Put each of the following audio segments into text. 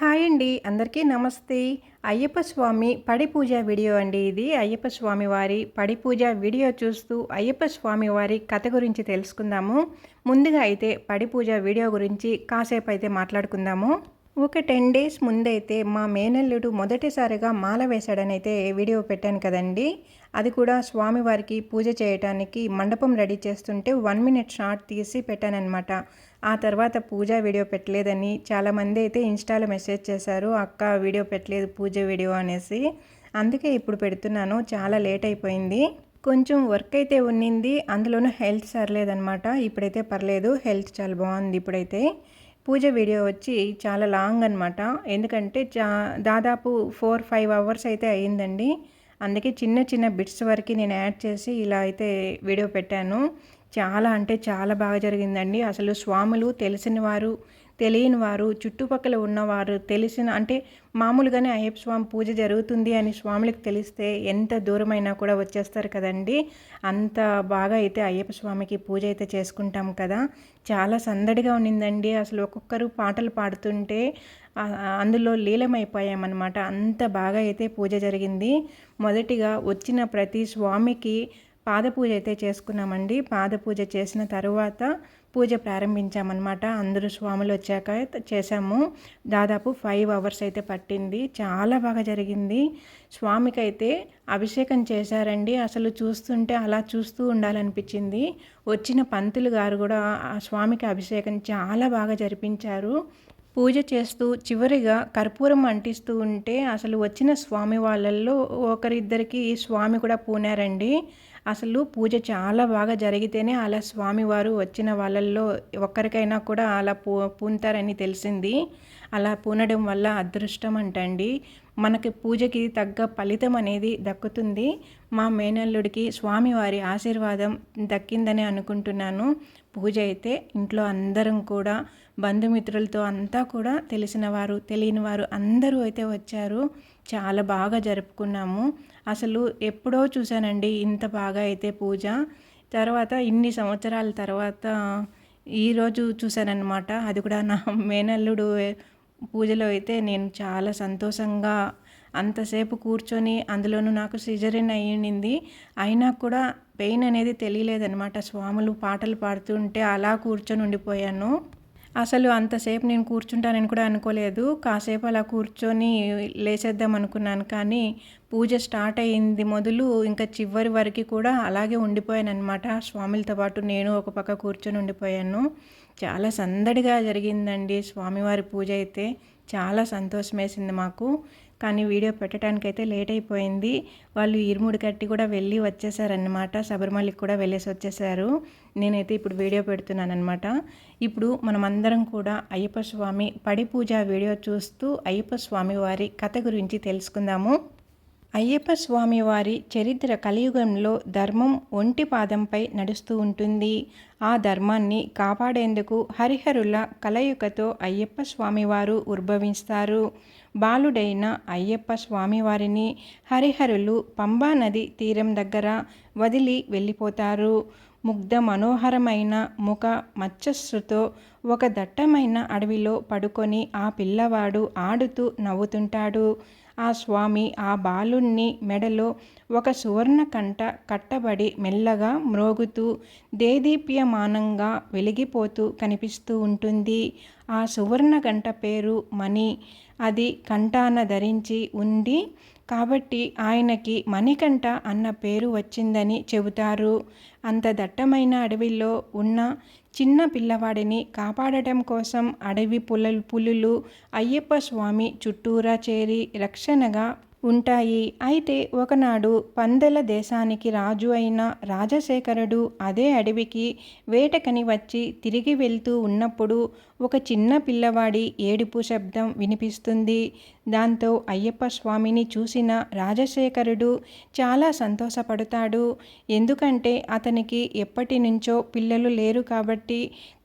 Hi అండి. అందరికీ నమస్తే. అయ్యప్ప స్వామి పడి పూజ వీడియో అండి ఇది. అయ్యప్ప స్వామి వారి పడి పూజ వీడియో చూస్తూ అయ్యప్ప స్వామి వారి కథ గురించి తెలుసుకుందాము. ముందుగా అయితే పడి పూజ వీడియో గురించి కాసేపు అయితే మాట్లాడుకుందాము. ఒక టెన్ డేస్ ముందైతే మా మేనల్లుడు మొదటిసారిగా మాల వేశాడని అయితే వీడియో పెట్టాను కదండి. అది కూడా స్వామివారికి పూజ చేయటానికి మండపం రెడీ చేస్తుంటే వన్ మినిట్ షార్ట్ తీసి పెట్టానమాట ఆ తర్వాత పూజ వీడియో పెట్టలేదని చాలామంది అయితే ఇన్స్టాలో మెసేజ్ చేశారు అక్క వీడియో పెట్టలేదు పూజ వీడియో అనేసి. అందుకే ఇప్పుడు పెడుతున్నాను చాలా లేట్ అయిపోయింది. కొంచెం వర్క్ అయితే ఉన్నింది అందులోనూ హెల్త్ సర్లేదనమాట ఇప్పుడైతే పర్లేదు హెల్త్ చాలా బాగుంది ఇప్పుడైతే. పూజ వీడియో వచ్చి చాలా లాంగ్ అనమాట ఎందుకంటే చా దాదాపు ఫోర్ ఫైవ్ అవర్స్ అయితే అయ్యిందండి. అందుకే చిన్న చిన్న బిట్స్ వరకు నేను యాడ్ చేసి ఇలా అయితే వీడియో పెట్టాను. చాలా అంటే చాలా బాగా జరిగిందండి. అసలు స్వాములు తెలిసిన వారు తెలియని వారు చుట్టుపక్కల ఉన్నవారు తెలిసిన అంటే మామూలుగానే అయ్యప్ప స్వామి పూజ జరుగుతుంది అని స్వాములకు తెలిస్తే ఎంత దూరమైనా కూడా వచ్చేస్తారు కదండి. అంత బాగా అయితే అయ్యప్ప స్వామికి పూజ అయితే చేసుకుంటాం కదా. చాలా సందడిగా ఉన్నిందండి. అసలు ఒక్కొక్కరు పాటలు పాడుతుంటే అందులో లీలమైపోయామన్నమాట అంత బాగా అయితే పూజ జరిగింది. మొదటిగా వచ్చిన ప్రతి స్వామికి పాదపూజ అయితే చేసుకున్నామండి. పాదపూజ చేసిన తర్వాత పూజ ప్రారంభించామన్నమాట. అందరూ స్వాములు వచ్చాక చేసాము దాదాపు ఫైవ్ అవర్స్ అయితే పట్టింది. చాలా బాగా జరిగింది. స్వామికి అయితే అభిషేకం చేశారండి. అసలు చూస్తుంటే అలా చూస్తూ ఉండాలనిపించింది. వచ్చిన పంతులు గారు కూడా ఆ స్వామికి అభిషేకం చాలా బాగా జరిపించారు. పూజ చేస్తూ చివరిగా కర్పూరం అంటిస్తూ ఉంటే అసలు వచ్చిన స్వామి వాళ్ళల్లో ఒకరిద్దరికి స్వామి కూడా పూనారండి. అసలు పూజ చాలా బాగా జరిగితేనే అలా స్వామివారు వచ్చిన వాళ్ళల్లో ఒక్కరికైనా కూడా అలా పూ పూంతారని తెలిసింది. అలా పూనడం వల్ల అదృష్టం అంటండి. మనకి పూజకి తగ్గ ఫలితం అనేది దక్కుతుంది. మా మేనల్లుడికి స్వామివారి ఆశీర్వాదం దక్కిందని అనుకుంటున్నాను. పూజ అయితే ఇంట్లో అందరం కూడా బంధుమిత్రులతో అంతా కూడా తెలిసిన వారు తెలియని వారు అందరూ అయితే వచ్చారు. చాలా బాగా జరుపుకున్నాము. అసలు ఎప్పుడో చూశానండి ఇంత బాగా అయితే పూజ. తర్వాత ఇన్ని సంవత్సరాల తర్వాత ఈరోజు చూశానన్నమాట. అది కూడా నా మేనల్లుడు పూజలో అయితే నేను చాలా సంతోషంగా అంతసేపు కూర్చొని అందులోనూ నాకు సిజరిన్ అయ్యింది. అయినా కూడా పెయిన్ అనేది తెలియలేదనమాట స్వాములు పాటలు పాడుతుంటే అలా కూర్చొని ఉండిపోయాను అసలు అంతసేపు నేను కూర్చుంటానని కూడా అనుకోలేదు. కాసేపు అలా కూర్చొని లేచేద్దాం అనుకున్నాను కానీ పూజ స్టార్ట్ అయ్యింది మొదలు ఇంకా చివరి వరకు కూడా అలాగే ఉండిపోయాను అనమాట స్వామిలతో పాటు నేను ఒక పక్క కూర్చొని ఉండిపోయాను. చాలా సందడిగా జరిగిందండి. స్వామివారి పూజ అయితే చాలా సంతోషం వేసింది మాకు. కానీ వీడియో పెట్టడానికైతే లేట్ అయిపోయింది వాళ్ళు ఇరుముడి కట్టి కూడా వెళ్ళి వచ్చేసారనమాట శబరిమలకి కూడా వెళ్ళేసి వచ్చేసారు. నేనైతే ఇప్పుడు వీడియో పెడుతున్నాను ఇప్పుడు మనమందరం కూడా అయ్యప్ప స్వామి పడి పూజ వీడియో చూస్తూ అయ్యప్ప స్వామి వారి కథ గురించి తెలుసుకుందాము. అయ్యప్ప స్వామి వారి చరిత్ర కలియుగంలో ధర్మం ఒంటి పాదంపై నడుస్తూ ఉంటుంది. ఆ ధర్మాన్ని కాపాడేందుకు హరిహరుల కలయుకతో అయ్యప్ప స్వామివారు ఉద్భవిస్తారు. బాలుడైన అయ్యప్ప స్వామివారిని హరిహరులు పంబా నది తీరం దగ్గర వదిలి వెళ్ళిపోతారు. ముగ్ధ మనోహరమైన ముఖ మచ్చస్సుతో ఒక దట్టమైన అడవిలో పడుకొని ఆ పిల్లవాడు ఆడుతూ నవ్వుతుంటాడు. ఆ స్వామి ఆ బాలుణ్ణి మెడలో ఒక సువర్ణ కంట కట్టబడి మెల్లగా మ్రోగుతూ దేదీప్యమానంగా వెలిగిపోతూ కనిపిస్తూ ఉంటుంది. ఆ సువర్ణ గంట పేరు మణి. అది కంటాన ధరించి ఉంది కాబట్టి ఆయనకి మణికంఠ అన్న పేరు వచ్చిందని చెబుతారు. అంత దట్టమైన అడవిలో ఉన్న చిన్న పిల్లవాడిని కాపాడటం కోసం అడవి పుల పులులు అయ్యప్ప స్వామి చుట్టూరా చేరి రక్షణగా ఉంటాయి. అయితే ఒకనాడు పందెల దేశానికి రాజు అయిన రాజశేఖరుడు అదే అడవికి వేటకని వచ్చి తిరిగి వెళ్తూ ఉన్నప్పుడు ఒక చిన్న పిల్లవాడి ఏడుపు శబ్దం వినిపిస్తుంది. దాంతో అయ్యప్ప స్వామిని చూసిన రాజశేఖరుడు చాలా సంతోషపడతాడు. ఎందుకంటే అతనికి ఎప్పటి నుంచో పిల్లలు లేరు కాబట్టి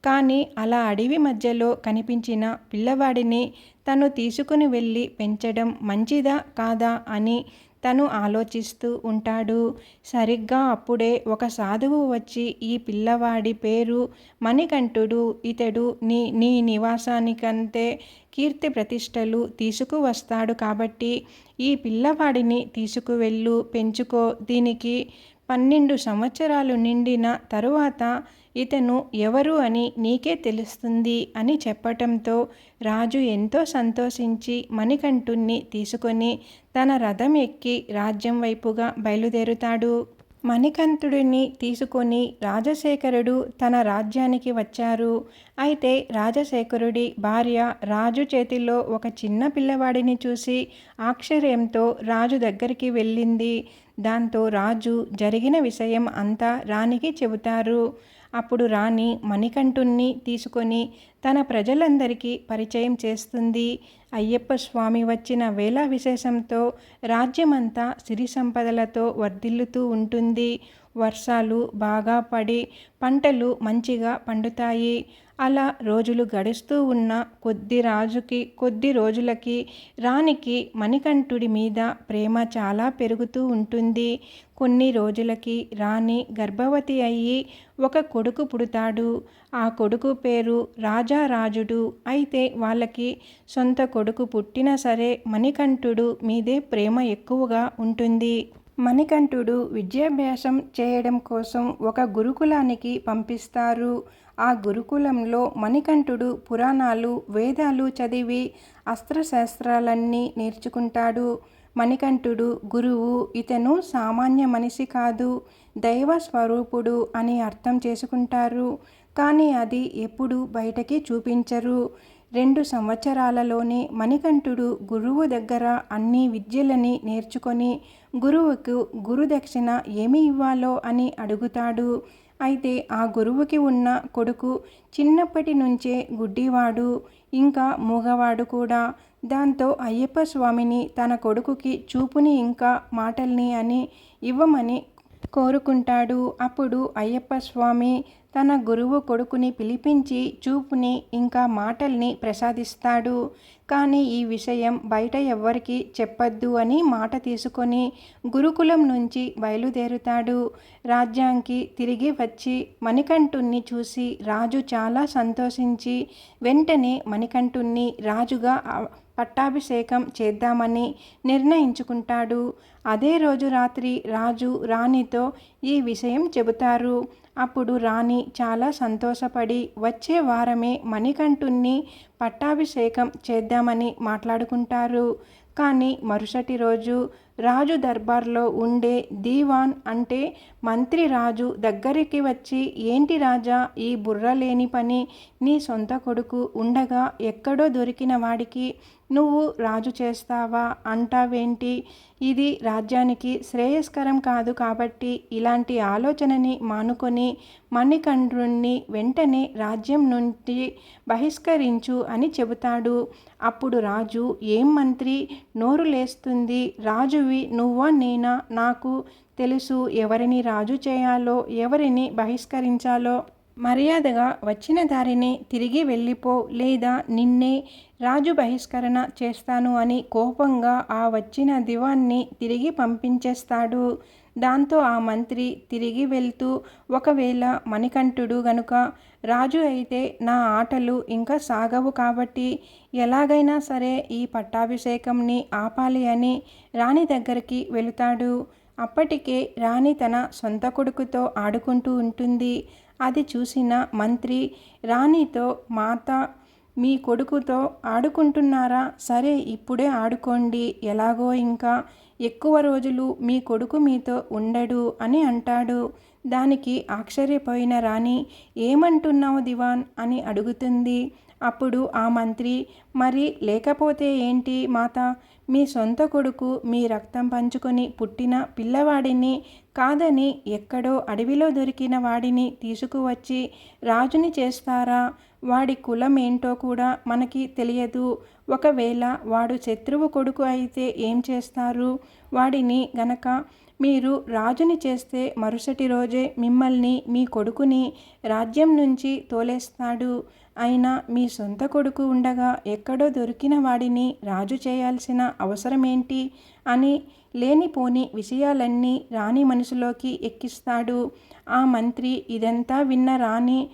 కానీ అలా అడవి మధ్యలో కనిపించిన పిల్లవాడిని తను తీసుకుని వెళ్ళి పెంచడం మంచిదా కాదా అని తను ఆలోచిస్తూ ఉంటాడు. సరిగ్గా అప్పుడే ఒక సాధువు వచ్చి ఈ పిల్లవాడి పేరు మణికంఠుడు. ఇతడు నీ నీ నివాసానికంతే కీర్తి ప్రతిష్టలు తీసుకువస్తాడు కాబట్టి ఈ పిల్లవాడిని తీసుకువెళ్ళు పెంచుకో. దీనికి పన్నెండు సంవత్సరాలు నిండిన తరువాత ఇతను ఎవరు అని నీకే తెలుస్తుంది అని చెప్పటంతో రాజు ఎంతో సంతోషించి మణికంఠుణ్ణి తీసుకొని తన రథం ఎక్కి రాజ్యం వైపుగా బయలుదేరుతాడు. మణికంఠుడిని తీసుకొని రాజశేఖరుడు తన రాజ్యానికి వచ్చారు. అయితే రాజశేఖరుడి భార్య రాజు చేతిలో ఒక చిన్న పిల్లవాడిని చూసి ఆశ్చర్యంతో రాజు దగ్గరికి వెళ్ళింది. దాంతో రాజు జరిగిన విషయం అంతా రాణికి చెబుతారు. అప్పుడు రాణి మణికంఠుణ్ణి తీసుకొని తన ప్రజలందరికీ పరిచయం చేస్తుంది. అయ్యప్ప స్వామి వచ్చిన వేళ విశేషంతో రాజ్యమంతా సిరి సంపదలతో వర్ధిల్లుతూ ఉంటుంది. వర్షాలు బాగా పడి పంటలు మంచిగా పండుతాయి. అలా రోజులు గడుస్తూ ఉన్న కొద్ది రాజుకి కొద్ది రోజులకి రాణికి మణికంఠుడి మీద ప్రేమ చాలా పెరుగుతూ ఉంటుంది. కొన్ని రోజులకి రాణి గర్భవతి అయ్యి ఒక కొడుకు పుడతాడు. ఆ కొడుకు పేరు రాజారాజుడు అయితే వాళ్ళకి సొంత కొడుకు పుట్టినా సరే మణికంఠుడు మీదే ప్రేమ ఎక్కువగా ఉంటుంది. మణికంఠుడు విద్యాభ్యాసం చేయడం కోసం ఒక గురుకులానికి పంపిస్తారు. ఆ గురుకులంలో మణికంఠుడు పురాణాలు వేదాలు చదివి అస్త్రశాస్త్రాలన్నీ నేర్చుకుంటాడు. మణికంఠుడు గురువు ఇతను సామాన్య మనిషి కాదు దైవ స్వరూపుడు అని అర్థం చేసుకుంటారు. కానీ అది ఎప్పుడు బయటకి చూపించరు. రెండు సంవత్సరాలలోనే మణికంఠుడు గురువు దగ్గర అన్ని విద్యలని నేర్చుకొని గురువుకు గురుదక్షిణ ఏమి ఇవ్వాలో అని అడుగుతాడు. అయితే ఆ గురువుకి ఉన్న కొడుకు చిన్నప్పటి నుంచే గుడ్డివాడు ఇంకా మూగవాడు కూడా. దాంతో అయ్యప్ప స్వామిని తన కొడుకుకి చూపుని ఇంకా మాటల్ని అని ఇవ్వమని కోరుకుంటాడు. అప్పుడు అయ్యప్ప స్వామి తన గురువు కొడుకుని పిలిపించి చూపుని ఇంకా మాటల్ని ప్రసాదిస్తాడు. కానీ ఈ విషయం బయట ఎవ్వరికి చెప్పద్దు అని మాట తీసుకొని గురుకులం నుంచి బయలుదేరుతాడు. రాజ్యానికి తిరిగి వచ్చి మణికంఠుణ్ణి చూసి రాజు చాలా సంతోషించి వెంటనే మణికంఠుణ్ణి రాజుగా పట్టాభిషేకం చేద్దామని నిర్ణయించుకుంటాడు. అదే రోజు రాత్రి రాజు రాణితో ఈ విషయం చెబుతారు. అప్పుడు రాణి చాలా సంతోషపడి వచ్చే వారమే మణికంఠుణ్ణి పట్టాభిషేకం చేద్దామని మాట్లాడుకుంటారు. కానీ మరుసటి రోజు రాజు దర్బార్లో ఉండే దీవాన్ అంటే మంత్రి రాజు దగ్గరికి వచ్చి ఏంటి రాజా ఈ బుర్ర లేని పని? నీ సొంత కొడుకు ఉండగా ఎక్కడో దొరికిన వాడికి నువ్వు రాజు చేస్తావా? అంటావేంటి? ఇది రాజ్యానికి శ్రేయస్కరం కాదు కాబట్టి ఇలాంటి ఆలోచనని మానుకొని మణికండ్రుణ్ణి వెంటనే రాజ్యం నుండి బహిష్కరించు అని చెబుతాడు. అప్పుడు రాజు ఏం మంత్రి? నోరు లేస్తుంది. రాజు రాజువి నువ్వా నేనా? నాకు తెలుసు ఎవరిని రాజు చేయాలో ఎవరిని బహిష్కరించాలో. మర్యాదగా వచ్చిన దారిని తిరిగి వెళ్ళిపో లేదా నిన్నే రాజు బహిష్కరణ చేస్తాను అని కోపంగా ఆ వచ్చిన దివాన్ని తిరిగి పంపించేస్తాడు. దాంతో ఆ మంత్రి తిరిగి వెళ్తూ ఒకవేళ మణికంఠుడు గనుక రాజు అయితే నా ఆటలు ఇంకా సాగవు కాబట్టి ఎలాగైనా సరే ఈ పట్టాభిషేకంని ఆపాలి అని రాణి దగ్గరికి వెళుతాడు. అప్పటికే రాణి తన సొంత కొడుకుతో ఆడుకుంటూ ఉంటుంది. అది చూసిన మంత్రి రాణితో మాత మీ కొడుకుతో ఆడుకుంటున్నారా? సరే ఇప్పుడే ఆడుకోండి. ఎలాగో ఇంకా ఎక్కువ రోజులు మీ కొడుకు మీతో ఉండడు అని అంటాడు. దానికి ఆశ్చర్యపోయిన రాణి ఏమంటున్నావు దివాన్? అని అడుగుతుంది. అప్పుడు ఆ మంత్రి మరి లేకపోతే ఏంటి మాత? మీ సొంత కొడుకు మీ రక్తం పంచుకొని పుట్టిన పిల్లవాడిని కాదని ఎక్కడో అడవిలో దొరికిన వాడిని తీసుకువచ్చి రాజుని చేస్తారా? వాడి కులం ఏంటో కూడా మనకి తెలియదు. ఒకవేళ వాడు శత్రువు కొడుకు అయితే ఏం చేస్తారు? వాడిని గనక మీరు రాజుని చేస్తే మరుసటి రోజే మిమ్మల్ని మీ కొడుకుని రాజ్యం నుంచి తోలేస్తాడు. అయినా మీ సొంత కొడుకు ఉండగా ఎక్కడో దొరికిన వాడిని రాజు చేయాల్సిన అవసరమేంటి? అని లేనిపోని విషయాలన్నీ రాణి మనసులోకి ఎక్కిస్తాడు. ఆ మంత్రి ఇదంతా విన్న రాణి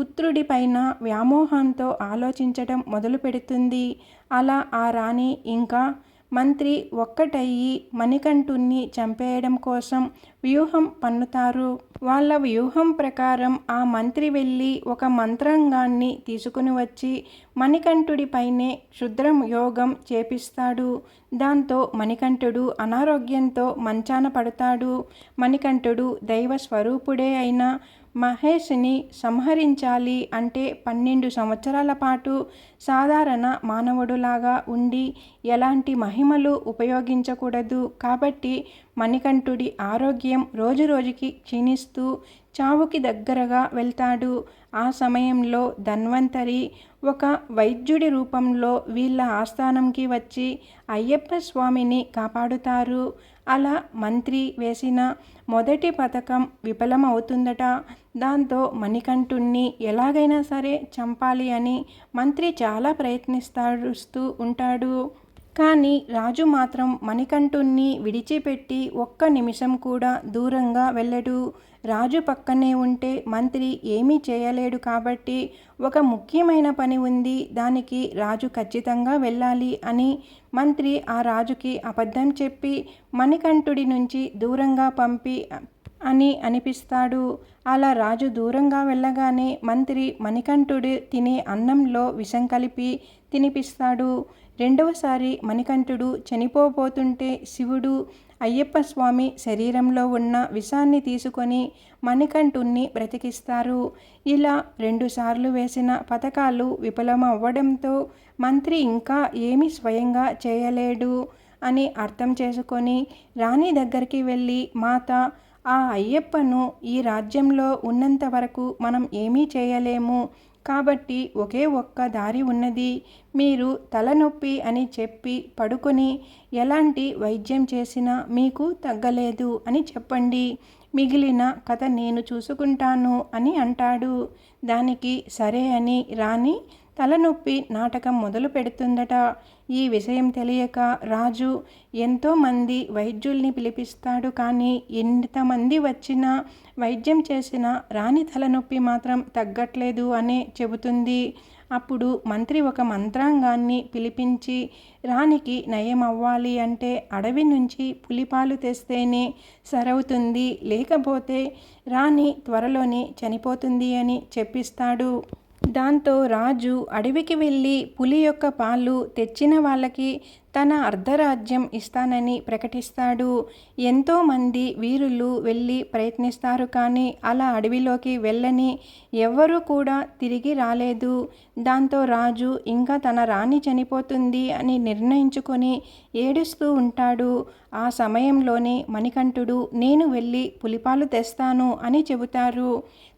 పుత్రుడిపైన వ్యామోహంతో ఆలోచించటం మొదలుపెడుతుంది అలా ఆ రాణి ఇంకా మంత్రి ఒక్కటయ్యి మణికంఠుణ్ణి చంపేయడం కోసం వ్యూహం పన్నుతారు. వాళ్ళ వ్యూహం ప్రకారం ఆ మంత్రి వెళ్ళి ఒక మంత్రాంగాన్ని తీసుకుని వచ్చి మణికంఠుడిపైనే క్షుద్రం యోగం చేపిస్తాడు. దాంతో మణికంఠుడు అనారోగ్యంతో మంచాన పడతాడు. మణికంఠుడు దైవ స్వరూపుడే అయిన మహేష్ని సంహరించాలి అంటే పన్నెండు సంవత్సరాల పాటు సాధారణ మానవుడులాగా ఉండి ఎలాంటి మహిమలు ఉపయోగించకూడదు. కాబట్టి మణికంఠుడి ఆరోగ్యం రోజురోజుకి క్షీణిస్తూ చావుకి దగ్గరగా వెళ్తాడు. ఆ సమయంలో ధన్వంతరి ఒక వైద్యుడి రూపంలో వీళ్ళ ఆస్థానంకి వచ్చి అయ్యప్ప స్వామిని కాపాడుతారు. అలా మంత్రి వేసిన మొదటి పథకం విఫలమవుతుందట. దాంతో మణికంఠుణ్ణి ఎలాగైనా సరే చంపాలి అని మంత్రి చాలా ప్రయత్నిస్తాడుస్తూ ఉంటాడు. కానీ రాజు మాత్రం మణికంఠుణ్ణి విడిచిపెట్టి ఒక్క నిమిషం కూడా దూరంగా వెళ్ళడు. రాజు పక్కనే ఉంటే మంత్రి ఏమీ చేయలేడు కాబట్టి ఒక ముఖ్యమైన పని ఉంది దానికి రాజు ఖచ్చితంగా వెళ్ళాలి అని మంత్రి ఆ రాజుకి అబద్ధం చెప్పి మణికంఠుడి నుంచి దూరంగా పంపి అని అనిపిస్తాడు. అలా రాజు దూరంగా వెళ్ళగానే మంత్రి మణికంఠుడు తినే అన్నంలో విషం కలిపి తినిపిస్తాడు. రెండవసారి మణికంఠుడు చనిపోబోతుంటే శివుడు అయ్యప్ప స్వామి శరీరంలో ఉన్న విషాన్ని తీసుకొని మణికంఠుణ్ణి బ్రతికిస్తారు. ఇలా రెండుసార్లు వేసిన పథకాలు విఫలమవ్వడంతో మంత్రి ఇంకా ఏమి స్వయంగా చేయలేడు అని అర్థం చేసుకొని రాణి దగ్గరికి వెళ్ళి మాత ఆ అయ్యప్పను ఈ రాజ్యంలో ఉన్నంత వరకు మనం ఏమీ చేయలేము. కాబట్టి ఒకే ఒక్క దారి ఉన్నది. మీరు తలనొప్పి అని చెప్పి పడుకొని ఎలాంటి వైద్యం చేసినా మీకు తగ్గలేదు అని చెప్పండి. మిగిలిన కథ నేను చూసుకుంటాను అని అంటాడు. దానికి సరే అని రాణి తలనొప్పి నాటకం మొదలు పెడుతుందట. ఈ విషయం తెలియక రాజు ఎంతోమంది వైద్యుల్ని పిలిపిస్తాడు కానీ ఎంతమంది వచ్చినా వైద్యం చేసినా రాణి తలనొప్పి మాత్రం తగ్గట్లేదు అనే చెబుతుంది. అప్పుడు మంత్రి ఒక మంత్రాంగాన్ని పిలిపించి రాణికి నయం అవ్వాలి అంటే అడవి నుంచి పులిపాలు తెస్తేనే సరవుతుంది. లేకపోతే రాణి త్వరలోనే చనిపోతుంది అని చెప్పిస్తాడు. దాంతో రాజు అడవికి వెళ్ళి పులి యొక్క పాలు తెచ్చిన వాళ్ళకి తన అర్ధరాజ్యం ఇస్తానని ప్రకటిస్తాడు. ఎంతోమంది వీరులు వెళ్ళి ప్రయత్నిస్తారు కానీ అలా అడవిలోకి వెళ్ళని ఎవ్వరూ కూడా తిరిగి రాలేదు. దాంతో రాజు ఇంకా తన రాణి చనిపోతుంది అని నిర్ణయించుకొని ఏడుస్తూ ఉంటాడు. ఆ సమయంలోనే మణికంఠుడు నేను వెళ్ళి పులిపాలు తెస్తాను అని చెబుతారు.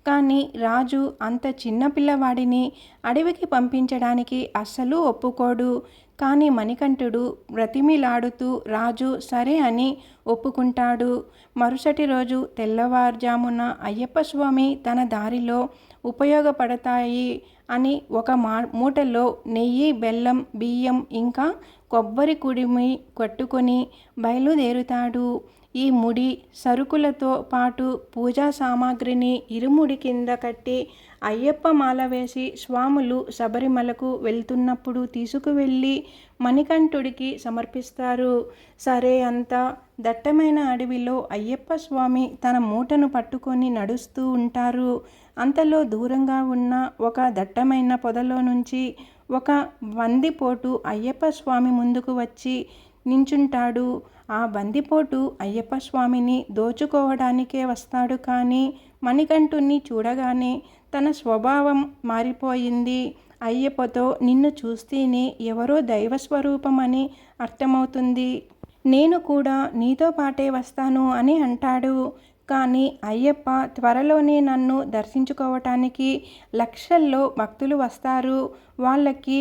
కానీ రాజు అంత చిన్న పిల్లవాడిని అడవికి పంపించడానికి అస్సలు ఒప్పుకోడు. కానీ మణికంఠుడు బ్రతిమిలాడుతూ రాజు సరే అని ఒప్పుకుంటాడు. మరుసటి రోజు తెల్లవారుజామున అయ్యప్ప స్వామి తన దారిలో ఉపయోగపడతాయి అని ఒక మా మూటలో నెయ్యి బెల్లం బియ్యం ఇంకా కొబ్బరి కుడిమి కట్టుకొని బయలుదేరుతాడు. ఈ ముడి సరుకులతో పాటు పూజా సామాగ్రిని ఇరుముడి కింద కట్టి అయ్యప్ప మాల వేసి స్వాములు శబరిమలకు వెళ్తున్నప్పుడు తీసుకువెళ్ళి మణికంఠుడికి సమర్పిస్తారు. సరే అంతా దట్టమైన అడవిలో అయ్యప్ప స్వామి తన మూటను పట్టుకొని నడుస్తూ ఉంటారు. అంతలో దూరంగా ఉన్న ఒక దట్టమైన పొదలో నుంచి ఒక వందిపోటు అయ్యప్ప స్వామి ముందుకు వచ్చి నించుంటాడు. ఆ బందిపోటు అయ్యప్ప స్వామిని దోచుకోవడానికే వస్తాడు కానీ మణికంఠుణ్ణి చూడగానే తన స్వభావం మారిపోయింది. అయ్యప్పతో నిన్ను చూస్తేనే ఎవరో దైవస్వరూపమని అర్థమవుతుంది. నేను కూడా నీతో పాటే వస్తాను అని అంటాడు. కానీ అయ్యప్ప త్వరలోనే నన్ను దర్శించుకోవటానికి లక్షల్లో భక్తులు వస్తారు. వాళ్ళకి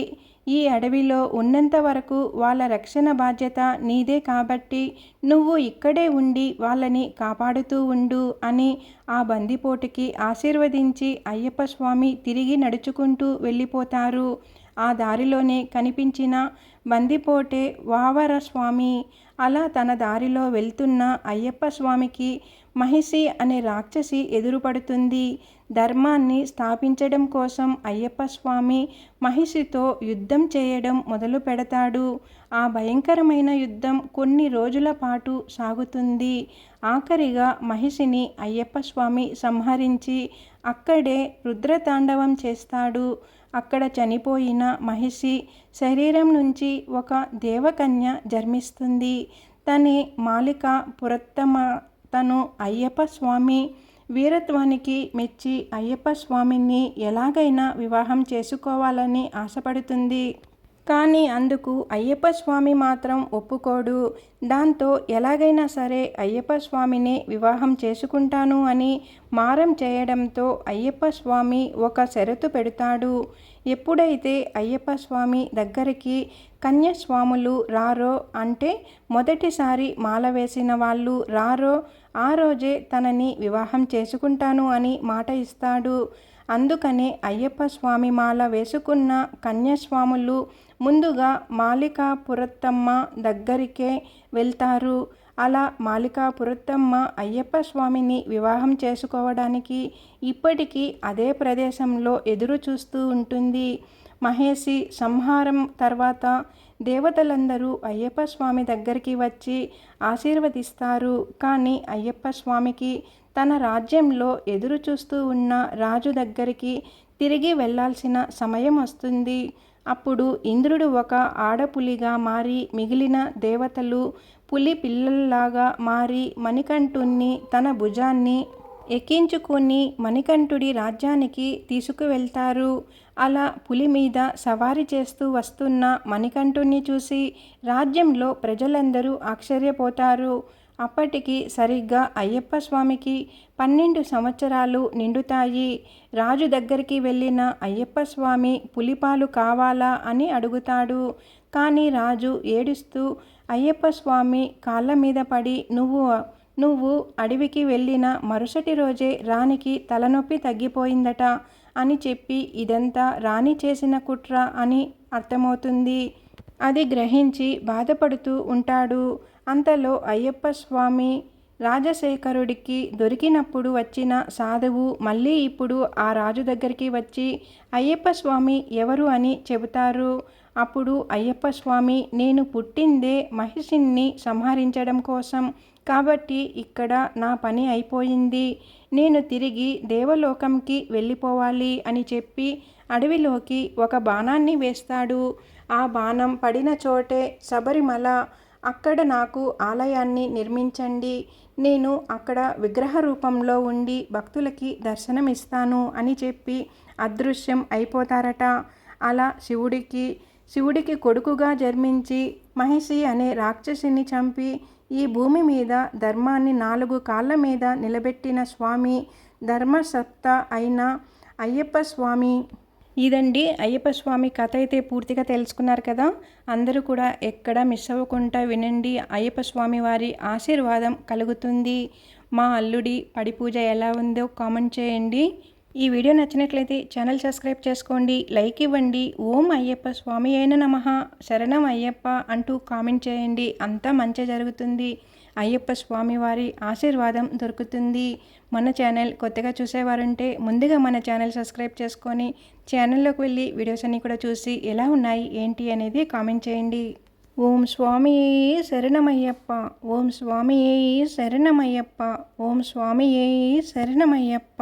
ఈ అడవిలో ఉన్నంత వరకు వాళ్ళ రక్షణ బాధ్యత నీదే కాబట్టి నువ్వు ఇక్కడే ఉండి వాళ్ళని కాపాడుతూ ఉండు అని ఆ బందిపోటుకి ఆశీర్వదించి అయ్యప్ప స్వామి తిరిగి నడుచుకుంటూ వెళ్ళిపోతారు. ఆ దారిలోనే కనిపించిన బందిపోటే వావర స్వామి అలా తన దారిలో వెళ్తున్న అయ్యప్ప స్వామికి మహిషి అనే రాక్షసి ఎదురుపడుతుంది. ధర్మాన్ని స్థాపించడం కోసం అయ్యప్ప స్వామి మహిషితో యుద్ధం చేయడం మొదలు పెడతాడు. ఆ భయంకరమైన యుద్ధం కొన్ని రోజుల పాటు సాగుతుంది. ఆఖరిగా మహిషిని అయ్యప్ప స్వామి సంహరించి అక్కడే రుద్రతాండవం చేస్తాడు. అక్కడ చనిపోయిన మహిషి శరీరం నుంచి ఒక దేవకన్య జన్మిస్తుంది. తని మాలిక పురత్తమ తను అయ్యప్ప స్వామి వీరత్వానికి మెచ్చి అయ్యప్ప స్వామిని ఎలాగైనా వివాహం చేసుకోవాలని ఆశపడుతుంది. కానీ అందుకు అయ్యప్ప స్వామి మాత్రం ఒప్పుకోడు. దాంతో ఎలాగైనా సరే అయ్యప్ప స్వామిని వివాహం చేసుకుంటాను అని మారం చేయడంతో అయ్యప్ప స్వామి ఒక షరతు పెడతాడు. ఎప్పుడైతే అయ్యప్ప స్వామి దగ్గరికి కన్యస్వాములు రారో అంటే మొదటిసారి మాల వేసిన వాళ్ళు రారో ఆ రోజే తనని వివాహం చేసుకుంటాను అని మాట ఇస్తాడు. అందుకనే అయ్యప్ప స్వామి మాల వేసుకున్న కన్యస్వాములు ముందుగా మాలికాపురత్తమ్మ దగ్గరికే వెళ్తారు. అలా మాలికాపురత్తమ్మ అయ్యప్ప స్వామిని వివాహం చేసుకోవడానికి ఇప్పటికీ అదే ప్రదేశంలో ఎదురు చూస్తూ ఉంటుంది. మహేషి సంహారం తర్వాత దేవతలందరూ అయ్యప్ప స్వామి దగ్గరికి వచ్చి ఆశీర్వదిస్తారు. కానీ అయ్యప్ప స్వామికి తన రాజ్యంలో ఎదురు చూస్తూ ఉన్న రాజు దగ్గరికి తిరిగి వెళ్ళాల్సిన సమయం వస్తుంది. అప్పుడు ఇంద్రుడు ఒక ఆడపులిగా మారి మిగిలిన దేవతలు పులి పిల్లల్లాగా మారి మణికంఠుణ్ణి తన భుజాన్ని ఎక్కించుకొని మణికంఠుడి రాజ్యానికి తీసుకువెళ్తారు. అలా పులి మీద సవారీ చేస్తూ వస్తున్న మణికంఠుణ్ణి చూసి రాజ్యంలో ప్రజలందరూ ఆశ్చర్యపోతారు. అప్పటికి సరిగ్గా అయ్యప్ప స్వామికి పన్నెండు సంవత్సరాలు నిండుతాయి. రాజు దగ్గరికి వెళ్ళిన అయ్యప్ప స్వామి పులిపాలు కావాలా అని అడుగుతాడు. కానీ రాజు ఏడుస్తూ అయ్యప్ప స్వామి కాళ్ళ మీద పడి నువ్వు నువ్వు అడవికి వెళ్ళిన మరుసటి రోజే రాణికి తలనొప్పి తగ్గిపోయిందట అని చెప్పి ఇదంతా రాణి చేసిన కుట్ర అని అర్థమవుతుంది. అది గ్రహించి బాధపడుతూ ఉంటాడు. అంతలో అయ్యప్ప స్వామి రాజశేఖరుడికి దొరికినప్పుడు వచ్చిన సాధువు మళ్ళీ ఇప్పుడు ఆ రాజు దగ్గరికి వచ్చి అయ్యప్ప స్వామి ఎవరు అని చెబుతారు? అప్పుడు అయ్యప్ప స్వామి నేను పుట్టిందే మహిషిని సంహరించడం కోసం. కాబట్టి ఇక్కడ నా పని అయిపోయింది. నేను తిరిగి దేవలోకంకి వెళ్ళిపోవాలి అని చెప్పి అడవిలోకి ఒక బాణాన్ని వేస్తాడు. ఆ బాణం పడిన చోటే శబరిమల అక్కడ నాకు ఆలయాన్ని నిర్మించండి. నేను అక్కడ విగ్రహ రూపంలో ఉండి భక్తులకి దర్శనమిస్తాను అని చెప్పి అదృశ్యం అయిపోతారట. అలా శివుడికి శివుడికి కొడుకుగా జన్మించి మహిషి అనే రాక్షసిని చంపి ఈ భూమి మీద ధర్మాన్ని నాలుగు కాళ్ళ మీద నిలబెట్టిన స్వామి ధర్మసత్త అయిన అయ్యప్ప స్వామి ఇదండి అయ్యప్ప స్వామి కథ అయితే పూర్తిగా తెలుసుకున్నారు కదా. అందరూ కూడా ఎక్కడ మిస్ అవ్వకుండా వినండి. అయ్యప్ప స్వామి వారి ఆశీర్వాదం కలుగుతుంది. మా అల్లుడి పడి పూజ ఎలా ఉందో కామెంట్ చేయండి. ఈ వీడియో నచ్చినట్లయితే ఛానల్ సబ్స్క్రైబ్ చేసుకోండి. లైక్ ఇవ్వండి. ఓం అయ్యప్ప స్వామి అయిన నమ. శరణం అయ్యప్ప అంటూ కామెంట్ చేయండి. అంతా మంచి జరుగుతుంది. అయ్యప్ప స్వామి వారి ఆశీర్వాదం దొరుకుతుంది. మన ఛానల్ కొత్తగా చూసేవారుంటే ముందుగా మన ఛానల్ సబ్స్క్రైబ్ చేసుకొని ఛానల్లోకి వెళ్ళి వీడియోస్ అన్నీ కూడా చూసి ఎలా ఉన్నాయి ఏంటి అనేది కామెంట్ చేయండి. ఓం స్వామి శరణమయ్యప్ప ఓం స్వామి శరణమయ్యప్ప ఓం స్వామి శరణమయ్యప్ప.